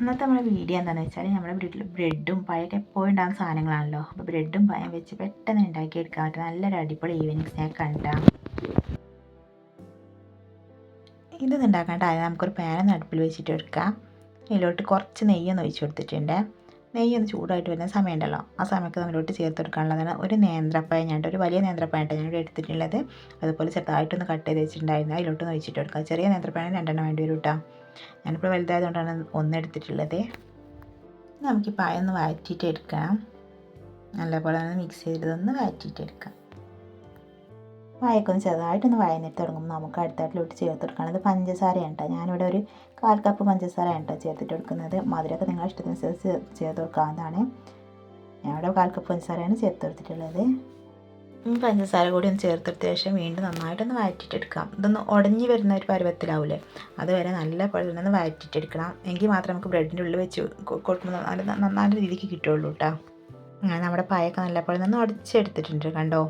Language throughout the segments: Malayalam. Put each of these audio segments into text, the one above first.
ഇന്നത്തെ നമ്മുടെ വീഡിയോ എന്താണെന്ന് വെച്ചാൽ നമ്മുടെ വീട്ടിൽ ബ്രെഡും പഴയൊക്കെ എപ്പോഴും ഉണ്ടാകുന്ന സാധനങ്ങളാണല്ലോ. അപ്പോൾ ബ്രെഡും പഴം വെച്ച് പെട്ടെന്ന് ഉണ്ടാക്കി എടുക്കാൻ പറ്റും നല്ലൊരു അടിപൊളി ഈവനിങ് സ്നാക്ക് ഉണ്ടാകും ഇതൊന്നും ഉണ്ടാക്കാണ്ട് ആദ്യം നമുക്കൊരു പാൻ അടുപ്പിൽ വെച്ചിട്ട് എടുക്കാം. ഇതിലോട്ട് കുറച്ച് നെയ്യൊന്ന് ഒഴിച്ചു കൊടുത്തിട്ടുണ്ട്. നെയ്യൊന്ന് ചൂടായിട്ട് വരുന്ന സമയമുണ്ടല്ലോ. ആ സമയത്ത് നമ്മളോട്ട് ചേർത്ത് കൊടുക്കാനുള്ളതാണ് ഒരു നേന്ത്രപ്പഴം ഞാൻ ഒരു വലിയ നേന്ത്രപ്പഴം ഞാൻ ഇവിടെ എടുത്തിട്ടുള്ളത്. അതുപോലെ ചെറുതായിട്ടൊന്ന് കട്ട് ചെയ്ത് വെച്ചിട്ടുണ്ടായിരുന്നു. അതിലോട്ടൊന്ന് ഒഴിച്ചിട്ട് കൊടുക്കാം. ചെറിയ നേന്ത്രപ്പായ രണ്ടെണ്ണം വേണ്ടി വരും കേട്ടോ. ഞാനിപ്പോൾ വലുതായതുകൊണ്ടാണ് ഒന്നെടുത്തിട്ടുള്ളത്. നമുക്ക് പായൊന്ന് വാറ്റിയിട്ട് എടുക്കാം. നല്ലപോലെ ഒന്ന് മിക്സ് ചെയ്തതൊന്ന് വഴറ്റിയിട്ട് എടുക്കാം. വായക്കൊന്ന് ചെറുതായിട്ടൊന്ന് വഴന്നിട്ട് തുടങ്ങുമ്പോൾ നമുക്ക് അടുത്തായിട്ടിലോട്ട് ചേർത്ത് കൊടുക്കണം. അത് പഞ്ചസാരയാണ് കേട്ടോ. ഞാനിവിടെ ഒരു കാൽ കപ്പ് പഞ്ചസാരയാണ് കേട്ടോ ചേർത്തിട്ട് കൊടുക്കുന്നത്. മധുരമൊക്കെ നിങ്ങളുടെ ഇഷ്ടത്തിനനുസരിച്ച് ചേർത്ത് കൊടുക്കാവുന്നതാണ്. ഞാനിവിടെ കാൽ കപ്പ് പഞ്ചസാരയാണ് ചേർത്ത് കൊടുത്തിട്ടുള്ളത്. പഞ്ചസാര കൂടി ഒന്ന് ചേർത്തെടുത്ത ശേഷം വീണ്ടും നന്നായിട്ടൊന്ന് വഴറ്റിയിട്ടെടുക്കാം. ഇതൊന്ന് ഉടഞ്ഞു വരുന്ന ഒരു പരുവത്തിലാവില്ലേ അതുവരെ നല്ല പോലെ ഒന്ന് വഴറ്റിയിട്ടെടുക്കണം. എങ്കിൽ മാത്രമേ നമുക്ക് ബ്രെഡിന്റെ ഉള്ളിൽ വെച്ച് കൊടുക്കുമ്പോൾ നല്ല നന്നായിട്ട് രീതിക്ക് കിട്ടുള്ളൂ കേട്ടോ അങ്ങനെ നമ്മുടെ പായൊക്കെ നല്ല പോലെ ഒന്ന് ഉടച്ചെടുത്തിട്ടുണ്ട് കണ്ടോ?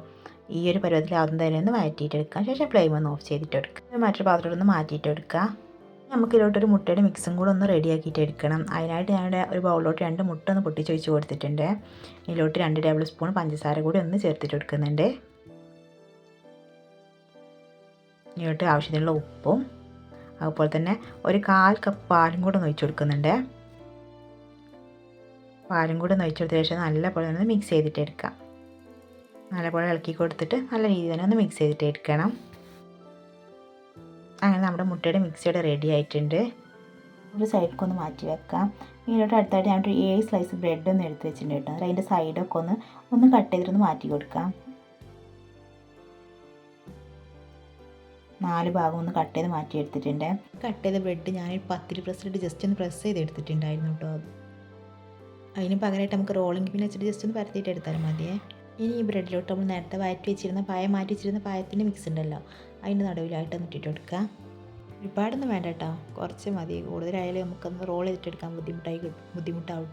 ഈ ഒരു പരുവത്തിലാവുന്ന തന്നെ ഒന്ന് വഴറ്റിയിട്ടെടുക്കാം. ശേഷം ഫ്ലെയിം ഒന്ന് ഓഫ് ചെയ്തിട്ടെടുക്കാം. മറ്റൊരു പാത്രത്തിൽ മാറ്റിയിട്ടെടുക്കുക നമുക്ക് ഇതിലോട്ടൊരു മുട്ടയുടെ മിക്സും കൂടെ ഒന്ന് റെഡിയാക്കിയിട്ട് എടുക്കണം. അതിനായിട്ട് ഞാനിവിടെ ഒരു ബൗളിലോട്ട് രണ്ട് മുട്ട ഒന്ന് പൊട്ടിച്ച് ഒഴിച്ച് കൊടുത്തിട്ടുണ്ട്. ഇതിലോട്ട് രണ്ട് ടേബിൾ സ്പൂൺ പഞ്ചസാര കൂടി ഒന്ന് ചേർത്തിട്ട് കൊടുക്കുന്നുണ്ട്. ഇതിലോട്ട് ആവശ്യത്തിനുള്ള ഉപ്പും അതുപോലെ തന്നെ ഒരു കാൽ കപ്പ് പാലും കൂടെ ഒന്ന് ഒഴിച്ചു കൊടുക്കുന്നുണ്ട്. പാലും കൂടെ ഒന്ന് ഒഴിച്ചു കൊടുത്ത ശേഷം നല്ലപോലെ ഒന്ന് മിക്സ് ചെയ്തിട്ട് എടുക്കാം. നല്ലപോലെ ഇളക്കി കൊടുത്തിട്ട് നല്ല രീതിയിൽ തന്നെ ഒന്ന് മിക്സ് ചെയ്തിട്ട് എടുക്കണം. അങ്ങനെ നമ്മുടെ മുട്ടയുടെ മിക്സിയുടെ റെഡി ആയിട്ടുണ്ട്. ഒരു സൈഡിലേക്ക് ഒന്ന് മാറ്റി വെക്കാം. ഇതിലോട്ട് അടുത്തായിട്ട് ഞാൻ ഒരു ഏഴ് സ്ലൈസ് ബ്രെഡ് ഒന്ന് എടുത്ത് വെച്ചിട്ടുണ്ട് കേട്ടോ. അതിന്റെ സൈഡൊക്കെ ഒന്ന് ഒന്ന് കട്ട് ചെയ്തിട്ടൊന്ന് മാറ്റി കൊടുക്കാം. നാല് ഭാഗം ഒന്ന് കട്ട് ചെയ്ത് മാറ്റി എടുത്തിട്ടുണ്ട്. കട്ട് ചെയ്ത ബ്രെഡ് ഞാൻ പത്തിരി പ്രസ്സിലിട്ട് ജസ്റ്റ് ഒന്ന് പ്രസ് ചെയ്ത് എടുത്തിട്ടുണ്ടായിരുന്നു കേട്ടോ. അതിന് പകരമായിട്ട് നമുക്ക് റോളിംഗ് പിൻ വെച്ചിട്ട് ജസ്റ്റ് ഒന്ന് പരത്തിയിട്ട് എടുത്താലും മതിയേ. ഇനി ഈ ബ്രെഡിലോട്ട് നമ്മൾ നേരത്തെ വയറ്റി വെച്ചിരുന്ന പായ മാറ്റി വെച്ചിരുന്ന പായത്തിന്റെ മിക്സ് ഉണ്ടല്ലോ. അതിന്റെ നടുവിലായിട്ട് ഇട്ടിട്ട് കൊടുക്കുക. ഒരുപാടൊന്നും വേണ്ട കേട്ടോ. കുറച്ച് മതി. കൂടുതലായാലും നമുക്കൊന്ന് റോൾ ചെയ്തിട്ടെടുക്കാൻ ബുദ്ധിമുട്ടായി ബുദ്ധിമുട്ടാവും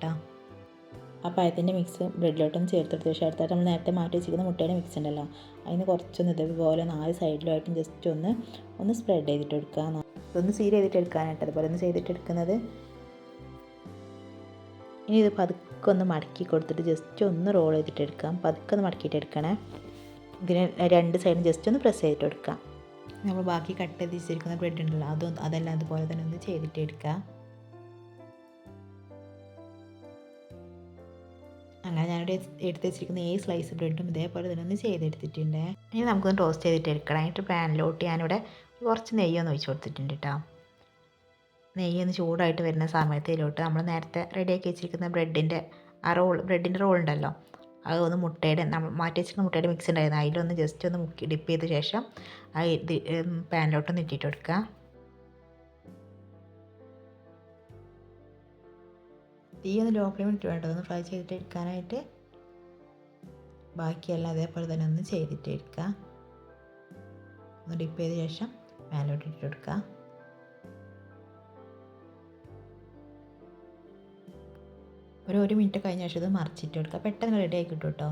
ആ പഴത്തിന്റെ മിക്സ് ബ്രെഡിലോട്ടൊന്ന് ചേർത്തെടുത്ത. ശേഷം അടുത്തായിട്ട് നമ്മൾ നേരത്തെ മാറ്റി വെച്ചിരിക്കുന്ന മുട്ടയുടെ മിക്സ് ഉണ്ടല്ലോ. അതിന് കുറച്ചൊന്ന് ഇതേപോലെ നാല് സൈഡിലുമായിട്ടും ജസ്റ്റ് ഒന്ന് ഒന്ന് സ്പ്രെഡ് ചെയ്തിട്ട് എടുക്കുക ഒന്ന് സീൽ ചെയ്തിട്ട് എടുക്കാനായിട്ട്. അതുപോലെ ഒന്ന് ചെയ്തിട്ട് എടുക്കുന്നത് ഇനി ഇത് പതുക്കെ ഒന്ന് മടക്കി കൊടുത്തിട്ട് ജസ്റ്റ് ഒന്ന് റോൾ ചെയ്തിട്ട് എടുക്കാം. പതുക്കെ ഒന്ന് മടക്കിയിട്ട് എടുക്കണേ. ഇതിന് രണ്ട് സൈഡും ജസ്റ്റ് ഒന്ന് പ്രസ് ചെയ്തിട്ട് കൊടുക്കാം. നമ്മൾ ബാക്കി കട്ട് ചെയ്ത് വെച്ചിരിക്കുന്ന ബ്രെഡ് ഉണ്ടല്ലോ അതും അതെല്ലാം അതുപോലെ തന്നെ ഒന്ന് ചെയ്തിട്ട് എടുക്കുക. അങ്ങനെ ഞാനിവിടെ എടുത്ത് വെച്ചിരിക്കുന്ന ഈ സ്ലൈസ് ബ്രെഡും ഇതേപോലെ തന്നെ ഒന്ന് ചെയ്തെടുത്തിട്ടുണ്ട്. ഇനി നമുക്കൊന്ന് ടോസ്റ്റ് ചെയ്തിട്ട് എടുക്കണം. എന്നിട്ട് പാനിലോട്ട് ഞാനിവിടെ കുറച്ച് നെയ്യൊന്ന് ഒഴിച്ച് കൊടുത്തിട്ടുണ്ട് കേട്ടോ. നെയ്യൊന്ന് ചൂടായിട്ട് വരുന്ന സമയത്തിലോട്ട് നമ്മൾ നേരത്തെ റെഡിയാക്കി വെച്ചിരിക്കുന്ന ബ്രെഡിന്റെ ആ റോൾ ബ്രെഡിന്റെ റോൾ ഉണ്ടല്ലോ അത് ഒന്ന് മുട്ടയുടെ മാറ്റി വെച്ചിരുന്ന മുട്ടയുടെ മിക്സ് ഉണ്ടായിരുന്നു. അതിലൊന്ന് ജസ്റ്റ് ഒന്ന് മുക്കി ഡിപ്പ് ചെയ്ത ശേഷം ആ ഇത് പാനിലോട്ടൊന്ന് ഇട്ടിട്ട് കൊടുക്കുക തീ ഒന്ന് ലോ ഫ്ലെയിം ഇട്ട് വേണ്ടത് ഒന്ന് ഫ്രൈ ചെയ്തിട്ട് എടുക്കാനായിട്ട് ബാക്കിയെല്ലാം അതേപോലെ തന്നെ ഒന്ന് ചെയ്തിട്ട് എടുക്കുക ഒന്ന് ഡിപ്പ് ചെയ്ത ശേഷം പാനിലോട്ട് ഇട്ട് കൊടുക്കുക ഒരു ഒരു മിനിറ്റ് കഴിഞ്ഞ ശേഷം ഇത് മറിച്ചിട്ട് കൊടുക്കുക പെട്ടെന്ന് റെഡി ആയി കിട്ടും കേട്ടോ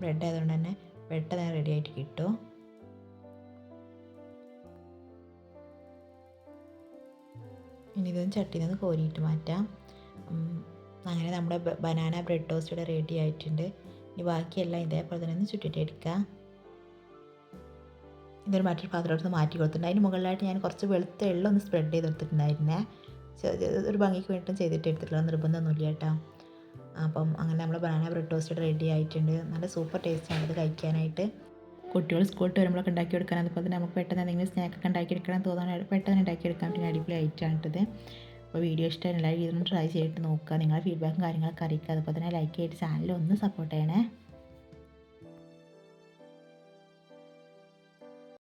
ബ്രെഡ് ആയതുകൊണ്ട് തന്നെ പെട്ടെന്ന് റെഡി ആയിട്ട് കിട്ടും. ഇനി ഇതൊന്ന് ചട്ടിയിൽ നിന്ന് കോരിയിട്ട് മാറ്റാം. അങ്ങനെ നമ്മുടെ ബനാന ബ്രെഡ് ടോസ്റ്റ് ഇവിടെ റെഡി ആയിട്ടുണ്ട്. ഇനി ബാക്കിയെല്ലാം ഇതേപോലെ തന്നെ ഒന്ന് എടുക്കുക ഇതൊരു മറ്റൊരു പാത്രത്തോട്ട് മാറ്റി കൊടുത്തിട്ടുണ്ട്. അതിന് മുകളിലായിട്ട് ഞാൻ കുറച്ച് വെളുത്ത എള്ളൊന്ന് സ്പ്രെഡ് ചെയ്ത് കൊടുത്തിട്ടുണ്ടായിരുന്നേ. ഒരു ഭംഗിക്ക് വേണ്ടിയിട്ടും ചെയ്തിട്ട് എടുത്തിട്ടുള്ള നിർബന്ധമൊന്നുമില്ല കേട്ടോ. അപ്പം അങ്ങനെ നമ്മൾ ബനാന ബ്രെഡ് ടോസ്റ്റ് റെഡി ആയിട്ടുണ്ട്. നല്ല സൂപ്പർ ടേസ്റ്റാണ് ഇത് കഴിക്കാനായിട്ട്. കുട്ടികൾ സ്കൂളിൽ വരുമ്പോഴൊക്കെ ഉണ്ടാക്കി കൊടുക്കാൻ അതുപോലെ തന്നെ നമുക്ക് പെട്ടെന്ന് എന്തെങ്കിലും സ്നാക്കൊക്കെ ഉണ്ടാക്കിയെടുക്കണം തോന്നാൻ പെട്ടെന്ന് ഉണ്ടാക്കി എടുക്കാൻ പറ്റുന്ന അടിപൊളി ഐറ്റമാണിത് അപ്പോൾ വീഡിയോ ഇഷ്ടമായി എല്ലാ രീതിയിലും ട്രൈ ചെയ്തിട്ട് നോക്കുക. നിങ്ങളുടെ ഫീഡ്ബാക്കും കാര്യങ്ങളൊക്കെ അറിയിക്കുക. അതുപോലെ തന്നെ ലൈക്ക് ചെയ്തിട്ട് ചാനൽ ഒന്ന് സപ്പോർട്ട് ചെയ്യണേ.